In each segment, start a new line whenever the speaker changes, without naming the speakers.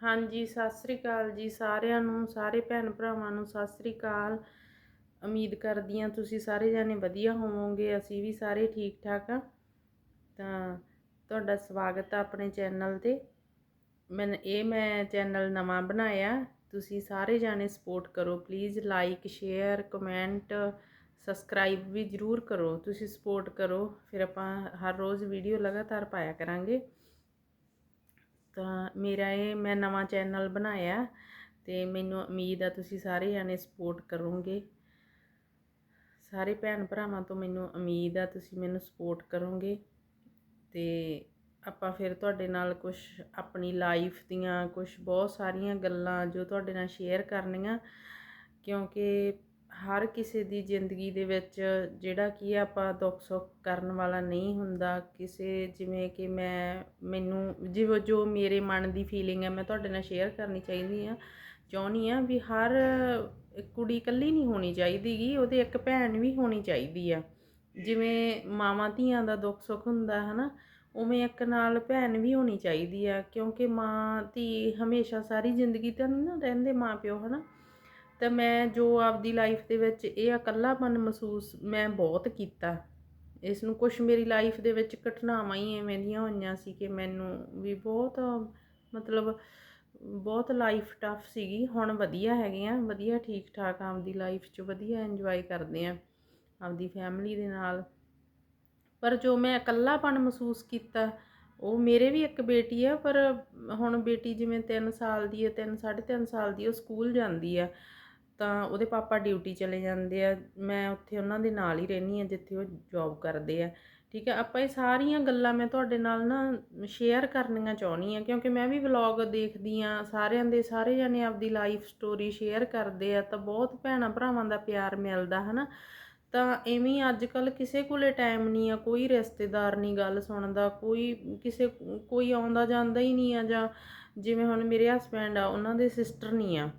ਹਾਂਜੀ, ਸਤਿ ਸ੍ਰੀ ਅਕਾਲ ਜੀ ਸਾਰਿਆਂ ਨੂੰ, ਸਾਰੇ ਭੈਣ ਭਰਾਵਾਂ ਨੂੰ ਸਤਿ ਸ੍ਰੀ ਅਕਾਲ। ਉਮੀਦ ਕਰਦੀ ਹਾਂ ਤੁਸੀਂ ਸਾਰੇ ਜਾਣੇ ਵਧੀਆ ਹੋਵੋਗੇ, ਅਸੀਂ ਵੀ ਸਾਰੇ ਠੀਕ ਠਾਕ ਆ ਤਾਂ ਤੁਹਾਡਾ ਸਵਾਗਤ ਆ ਆਪਣੇ ਚੈਨਲ ਤੇ। ਮੈਂ ਇਹ ਮੈਂ ਚੈਨਲ ਨਵਾਂ ਬਣਾਇਆ, ਤੁਸੀਂ ਸਾਰੇ ਜਾਣੇ ਸਪੋਰਟ ਕਰੋ, please like, share, comment, subscribe ਵੀ ਜਰੂਰ ਕਰੋ। ਤੁਸੀਂ ਸਪੋਰਟ ਕਰੋ, ਫਿਰ ਆਪਾਂ ਹਰ ਰੋਜ਼ ਵੀਡੀਓ ਲਗਾਤਾਰ ਪਾਇਆ ਕਰਾਂਗੇ। ਤਾਂ ਮੇਰਾ ਇਹ, ਮੈਂ ਨਵਾਂ ਚੈਨਲ ਬਣਾਇਆ ਤੇ ਮੈਨੂੰ ਉਮੀਦ ਆ ਤੁਸੀਂ ਸਾਰੇ ਜਾਣੇ ਸਪੋਰਟ ਕਰੋਗੇ। ਸਾਰੇ ਭੈਣ ਭਰਾਵਾਂ ਤੋਂ ਮੈਨੂੰ ਉਮੀਦ ਆ ਤੁਸੀਂ ਮੈਨੂੰ ਸਪੋਰਟ ਕਰੋਗੇ ਤੇ ਆਪਾਂ ਫਿਰ ਤੁਹਾਡੇ ਨਾਲ ਕੁਝ ਆਪਣੀ ਲਾਈਫ ਦੀਆਂ ਕੁਝ ਬਹੁਤ ਸਾਰੀਆਂ ਗੱਲਾਂ ਜੋ ਤੁਹਾਡੇ ਨਾਲ ਸ਼ੇਅਰ ਕਰਨੀਆਂ, ਕਿਉਂਕਿ ਹਰ ਕਿਸੇ ਦੀ ਜ਼ਿੰਦਗੀ ਦੇ ਵਿੱਚ ਜਿਹੜਾ ਕੀ ਆ ਆਪਾਂ ਦੁੱਖ ਸੁੱਖ ਕਰਨ ਵਾਲਾ ਨਹੀਂ ਹੁੰਦਾ, ਕਿਸੇ ਜਿਵੇਂ ਕਿ ਮੈਂ, ਮੈਨੂੰ ਜਿਵੇਂ ਜੋ ਮੇਰੇ ਮਨ ਦੀ ਫੀਲਿੰਗ ਹੈ, ਮੈਂ ਤੁਹਾਡੇ ਨਾਲ ਸ਼ੇਅਰ ਕਰਨੀ ਚਾਹੀਦੀ ਆ ਚਾਹੁੰਦੀ ਆ ਵੀ ਹਰ ਕੁੜੀ ਇਕੱਲੀ ਨਹੀਂ ਹੋਣੀ ਚਾਹੀਦੀਗੀ ਉਹਦੇ ਇੱਕ ਭੈਣ ਵੀ ਹੋਣੀ ਚਾਹੀਦੀ ਆ। ਜਿਵੇਂ ਮਾਵਾਂ ਧੀਆਂ ਦਾ ਦੁੱਖ ਸੁੱਖ ਹੁੰਦਾ ਹੈ ਨਾ ਉਵੇਂ ਇੱਕ ਨਾਲ ਭੈਣ ਵੀ ਹੋਣੀ ਚਾਹੀਦੀ ਆ, ਕਿਉਂਕਿ ਮਾਂ ਧੀ ਹਮੇਸ਼ਾ ਸਾਰੀ ਜ਼ਿੰਦਗੀ ਤਾਂ ਨਹੀਂ ਨਾ ਰਹਿੰਦੇ ਮਾਂ ਪਿਓ ਹਨਾ। ਤਾਂ ਮੈਂ ਜੋ ਆਪਦੀ ਲਾਈਫ ਦੇ ਵਿੱਚ ਇਹ ਇਕੱਲਾਪਨ ਮਹਿਸੂਸ ਮੈਂ ਬਹੁਤ ਕੀਤਾ। ਇਸ ਨੂੰ ਕੁਝ ਮੇਰੀ ਲਾਈਫ ਦੇ ਵਿੱਚ ਘਟਨਾਵਾਂ ਹੀ ਐਵੇਂ ਦੀਆਂ ਹੋਈਆਂ ਸੀ ਕਿ ਮੈਨੂੰ ਵੀ ਬਹੁਤ, ਮਤਲਬ ਬਹੁਤ ਲਾਈਫ ਟਫ ਸੀਗੀ। ਹੁਣ ਵਧੀਆ ਹੈਗੇ ਆ, ਵਧੀਆ ਠੀਕ ਠਾਕ ਆਪਦੀ ਲਾਈਫ 'ਚ ਵਧੀਆ ਇੰਜੋਏ ਕਰਦੇ ਆ, ਆਪਦੀ ਫੈਮਿਲੀ ਦੇ ਨਾਲ। ਪਰ ਜੋ ਮੈਂ ਇਕੱਲਾਪਨ ਮਹਿਸੂਸ ਕੀਤਾ, ਉਹ ਮੇਰੇ ਵੀ ਇੱਕ ਬੇਟੀ ਆ, ਪਰ ਹੁਣ ਬੇਟੀ ਜਿਵੇਂ 3 ਸਾਲ ਦੀ ਹੈ 3 3.5 ਸਾਲ ਦੀ ਉਹ ਸਕੂਲ ਜਾਂਦੀ ਆ। ਤਾਂ ਉਹਦੇ ਪਾਪਾ ਡਿਊਟੀ ਚਲੇ ਜਾਂਦੇ ਆ, ਮੈਂ ਉੱਥੇ ਉਹਨਾਂ ਦੇ ਨਾਲ ਹੀ ਰਹਿੰਦੀ ਆ ਜਿੱਥੇ ਉਹ ਜੌਬ ਕਰਦੇ ਆ। ਠੀਕ ਹੈ ਆਪਾਂ ਇਹ ਸਾਰੀਆਂ ਗੱਲਾਂ ਮੈਂ ਤੁਹਾਡੇ ਨਾਲ ਨਾ ਸ਼ੇਅਰ ਕਰਨੀਆਂ ਚਾਹੁੰਦੀ ਆ ਕਿਉਂਕਿ ਮੈਂ ਵੀ ਵਲੌਗ ਦੇਖਦੀ ਆ ਸਾਰਿਆਂ ਦੇ ਸਾਰੇ ਜਣੇ ਆਪਦੀ ਲਾਈਫ ਸਟੋਰੀ ਸ਼ੇਅਰ ਕਰਦੇ ਆ, ਤਾਂ ਬਹੁਤ ਭੈਣਾਂ ਭਰਾਵਾਂ ਦਾ ਪਿਆਰ ਮਿਲਦਾ, ਹਨਾ? ਤਾਂ ਐਵੇਂ ਅੱਜ ਕੱਲ ਕਿਸੇ ਕੋਲੇ ਟਾਈਮ ਨਹੀਂ ਆ, ਕੋਈ ਰਿਸ਼ਤੇਦਾਰ ਨਹੀਂ ਗੱਲ ਸੁਣਦਾ, ਕੋਈ ਕਿਸੇ, ਕੋਈ ਆਉਂਦਾ ਜਾਂਦਾ ਹੀ ਨਹੀਂ ਆ, ਜਾਂ ਜਿਵੇਂ ਹੁਣ ਮੇਰੇ ਹਸਬੈਂਡ ਆ, ਉਹਨਾਂ ਦੇ ਸਿਸਟਰ ਨਹੀਂ ਆ।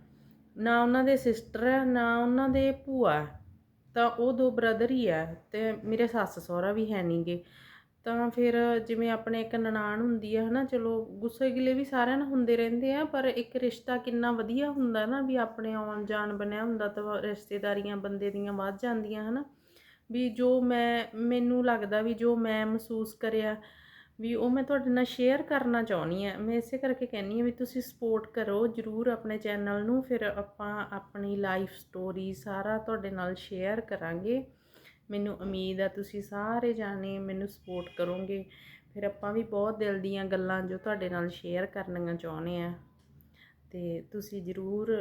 ਨਾ ਉਹਨਾਂ ਦੇ ਸਿਸਟਰ ਹੈ, ਨਾ ਉਹਨਾਂ ਦੇ ਭੂਆ ਤਾਂ ਉਹ ਦੋ ਬ੍ਰਦਰ ਹੀ ਆ ਤੇ ਮੇਰੇ ਸੱਸ ਸਹੁਰਾ ਵੀ ਹੈ ਨਹੀਂਗੇ ਤਾਂ ਫਿਰ ਜਿਵੇਂ ਆਪਣੇ ਇੱਕ ਨਨਾਣ ਹੁੰਦੀ ਆ ਹਨਾ, ਚਲੋ ਗੁੱਸੇ ਗਿਲੇ ਵੀ ਸਾਰਿਆਂ ਨਾਲ ਹੁੰਦੇ ਰਹਿੰਦੇ ਆ, ਪਰ ਇੱਕ ਰਿਸ਼ਤਾ ਕਿੰਨਾ ਵਧੀਆ ਹੁੰਦਾ ਨਾ ਵੀ ਆਪਣੇ ਆਉਣ ਜਾਣ ਬਣਿਆ ਹੁੰਦਾ ਤਾਂ ਰਿਸ਼ਤੇਦਾਰੀਆਂ ਬੰਦੇ ਦੀਆਂ ਵੱਧ ਜਾਂਦੀਆਂ ਹਨਾ। ਵੀ ਜੋ ਮੈਂ, ਮੈਨੂੰ ਲੱਗਦਾ ਵੀ ਜੋ ਮੈਂ ਮਹਿਸੂਸ ਕਰਿਆ ਵੀ ਉਹ ਮੈਂ ਤੁਹਾਡੇ ਨਾਲ ਸ਼ੇਅਰ ਕਰਨਾ ਚਾਹੁੰਦੀ ਆ ਮੈਂ ਇਸੇ ਕਰਕੇ ਕਹਿੰਨੀ ਆ ਵੀ ਤੁਸੀਂ ਸਪੋਰਟ ਕਰੋ, ਜਰੂਰ ਆਪਣੇ ਚੈਨਲ ਨੂੰ, ਫਿਰ ਆਪਾਂ ਆਪਣੀ ਲਾਈਫ ਸਟੋਰੀ ਸਾਰਾ ਤੁਹਾਡੇ ਨਾਲ ਸ਼ੇਅਰ ਕਰਾਂਗੇ। ਮੈਨੂੰ ਉਮੀਦ ਆ ਤੁਸੀਂ ਸਾਰੇ ਜਾਣੇ ਮੈਨੂੰ ਸਪੋਰਟ ਕਰੋਗੇ। ਫਿਰ ਆਪਾਂ ਵੀ ਬਹੁਤ ਦਿਲ ਦੀਆਂ ਗੱਲਾਂ ਜੋ ਤੁਹਾਡੇ ਨਾਲ ਸ਼ੇਅਰ ਕਰਨੀਆਂ ਚਾਹੁੰਦੇ ਆ ਤੇ ਤੁਸੀਂ ਜਰੂਰ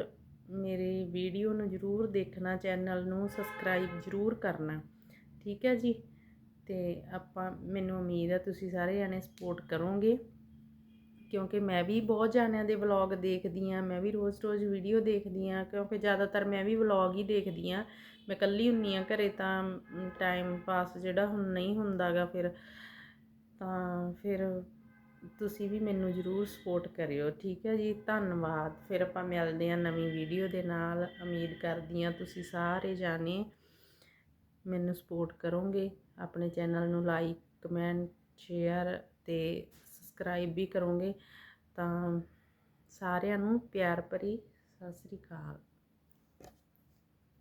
ਮੇਰੇ ਵੀਡੀਓ ਨੂੰ ਜਰੂਰ ਦੇਖਣਾ ਚੈਨਲ ਨੂੰ ਸਬਸਕ੍ਰਾਈਬ ਜਰੂਰ ਕਰਨਾ। ਠੀਕ ਹੈ ਜੀ? ਤੇ ਆਪਾਂ, ਮੈਨੂੰ ਉਮੀਦ ਹੈ ਤੁਸੀਂ ਸਾਰੇ ਜਾਣੇ ਸਪੋਰਟ ਕਰੋਗੇ। ਕਿਉਂਕਿ ਮੈਂ ਵੀ ਬਹੁਤ ਜਾਣਿਆਂ ਦੇ ਵਲੌਗ ਦੇਖਦੀ ਆ ਮੈਂ ਵੀ ਰੋਜ਼-ਰੋਜ਼ ਵੀਡੀਓ ਦੇਖਦੀ ਆ ਕਿਉਂਕਿ ਜ਼ਿਆਦਾਤਰ ਮੈਂ ਵੀ ਵਲੌਗ ਹੀ ਦੇਖਦੀ ਆ ਮੈਂ ਇਕੱਲੀ ਹੁੰਨੀ ਆ ਘਰੇ ਤਾਂ ਟਾਈਮ ਪਾਸ ਜਿਹੜਾ ਹੁਣ ਨਹੀਂ ਹੁੰਦਾਗਾ ਫਿਰ, ਤਾਂ ਫਿਰ ਤੁਸੀਂ ਵੀ ਮੈਨੂੰ ਜ਼ਰੂਰ ਸਪੋਰਟ ਕਰਿਓ, ਠੀਕ ਹੈ ਜੀ? ਧੰਨਵਾਦ। ਫਿਰ ਆਪਾਂ ਮਿਲਦੇ ਆ ਨਵੀਂ ਵੀਡੀਓ ਦੇ ਨਾਲ। ਉਮੀਦ ਕਰਦੀ ਆ ਤੁਸੀਂ ਸਾਰੇ ਜਾਣੇ ਮੈਨੂੰ ਸਪੋਰਟ ਕਰੋਗੇ, ਆਪਣੇ ਚੈਨਲ ਨੂੰ ਲਾਈਕ ਕਮੈਂਟ ਸ਼ੇਅਰ ਅਤੇ ਸਬਸਕ੍ਰਾਈਬ ਵੀ ਕਰੋਗੇ। ਤਾਂ ਸਾਰਿਆਂ ਨੂੰ ਪਿਆਰ ਭਰੀ ਸਤਿ ਸ੍ਰੀ ਅਕਾਲ।